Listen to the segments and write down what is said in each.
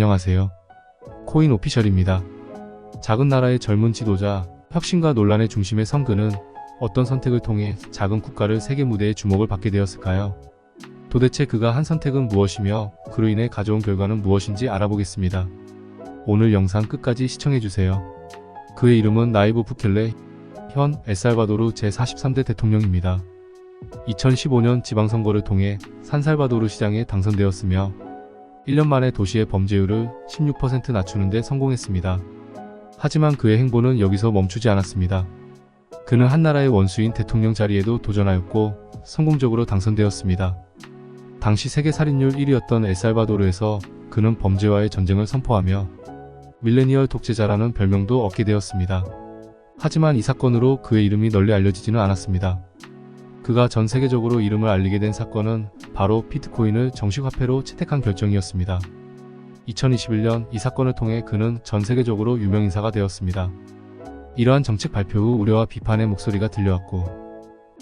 안녕하세요. 코인 오피셜입니다. 작은 나라의 젊은 지도자, 혁신과 논란의 중심에 선 그는 어떤 선택을 통해 작은 국가를 세계 무대에 주목을 받게 되었을까요? 도대체 그가 한 선택은 무엇이며 그로 인해 가져온 결과는 무엇인지 알아보겠습니다. 오늘 영상 끝까지 시청해주세요. 그의 이름은 나이브 부켈레, 현 엘살바도르 제43대 대통령입니다. 2015년 지방선거를 통해 산살바도르 시장에 당선되었으며 1년 만에 도시의 범죄율을 16% 낮추는 데 성공했습니다. 하지만 그의 행보는 여기서 멈추지 않았습니다. 그는 한 나라의 원수인 대통령 자리에도 도전하였고 성공적으로 당선되었습니다. 당시 세계 살인율 1위였던 엘살바도르에서 그는 범죄와의 전쟁을 선포하며 밀레니얼 독재자라는 별명도 얻게 되었습니다. 하지만 이 사건으로 그의 이름이 널리 알려지지는 않았습니다. 그가 전 세계적으로 이름을 알리게 된 사건은 바로 비트코인을 정식 화폐로 채택한 결정이었습니다. 2021년 이 사건을 통해 그는 전 세계적으로 유명 인사가 되었습니다. 이러한 정책 발표 후 우려와 비판의 목소리가 들려왔고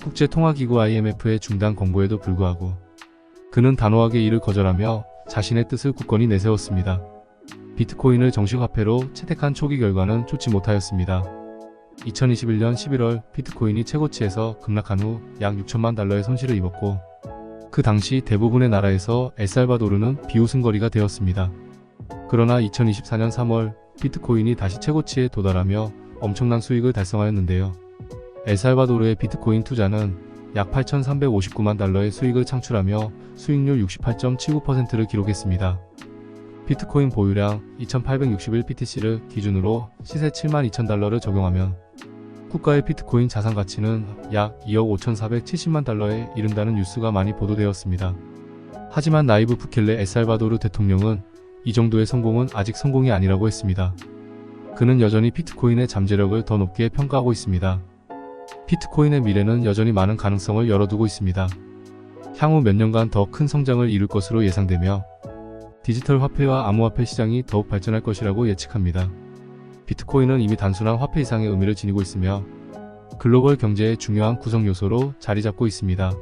국제통화기구 IMF의 중단 권고에도 불구하고 그는 단호하게 이를 거절하며 자신의 뜻을 굳건히 내세웠습니다. 비트코인을 정식 화폐로 채택한 초기 결과는 좋지 못하였습니다. 2021년 11월 비트코인이 최고치에서 급락한 후 약 6천만 달러의 손실을 입었고 그 당시 대부분의 나라에서 엘살바도르는 비웃음거리가 되었습니다. 그러나 2024년 3월 비트코인이 다시 최고치에 도달하며 엄청난 수익을 달성하였는데요. 엘살바도르의 비트코인 투자는 약 8,359만 달러의 수익을 창출하며 수익률 68.79%를 기록했습니다. 비트코인 보유량 2,861BTC를 기준으로 시세 7만 2천 달러를 적용하면 국가의 비트코인 자산 가치는 약 2억 5,470만 달러에 이른다는 뉴스가 많이 보도되었습니다. 하지만 나이브 부켈레 에살바도르 대통령은 이 정도의 성공은 아직 성공이 아니라고 했습니다. 그는 여전히 비트코인의 잠재력을 더 높게 평가하고 있습니다. 비트코인의 미래는 여전히 많은 가능성을 열어두고 있습니다. 향후 몇 년간 더 큰 성장을 이룰 것으로 예상되며 디지털 화폐와 암호화폐 시장이 더욱 발전할 것이라고 예측합니다. 비트코인은 이미 단순한 화폐 이상의 의미를 지니고 있으며 글로벌 경제의 중요한 구성 요소로 자리 잡고 있습니다.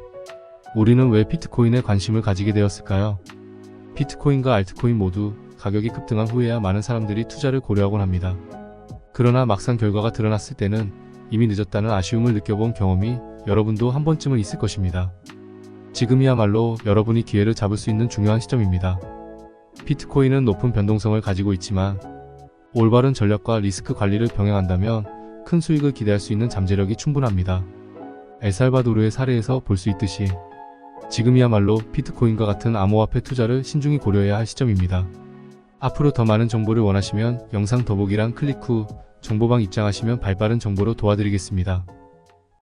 우리는 왜 비트코인에 관심을 가지게 되었을까요? 비트코인과 알트코인 모두 가격이 급등한 후에야 많은 사람들이 투자를 고려하곤 합니다. 그러나 막상 결과가 드러났을 때는 이미 늦었다는 아쉬움을 느껴본 경험이 여러분도 한 번쯤은 있을 것입니다. 지금이야말로 여러분이 기회를 잡을 수 있는 중요한 시점입니다. 비트코인은 높은 변동성을 가지고 있지만 올바른 전략과 리스크 관리를 병행한다면 큰 수익을 기대할 수 있는 잠재력이 충분합니다. 엘살바도르의 사례에서 볼 수 있듯이 지금이야말로 비트코인과 같은 암호화폐 투자를 신중히 고려해야 할 시점입니다. 앞으로 더 많은 정보를 원하시면 영상 더보기란 클릭 후 정보방 입장하시면 발빠른 정보로 도와드리겠습니다.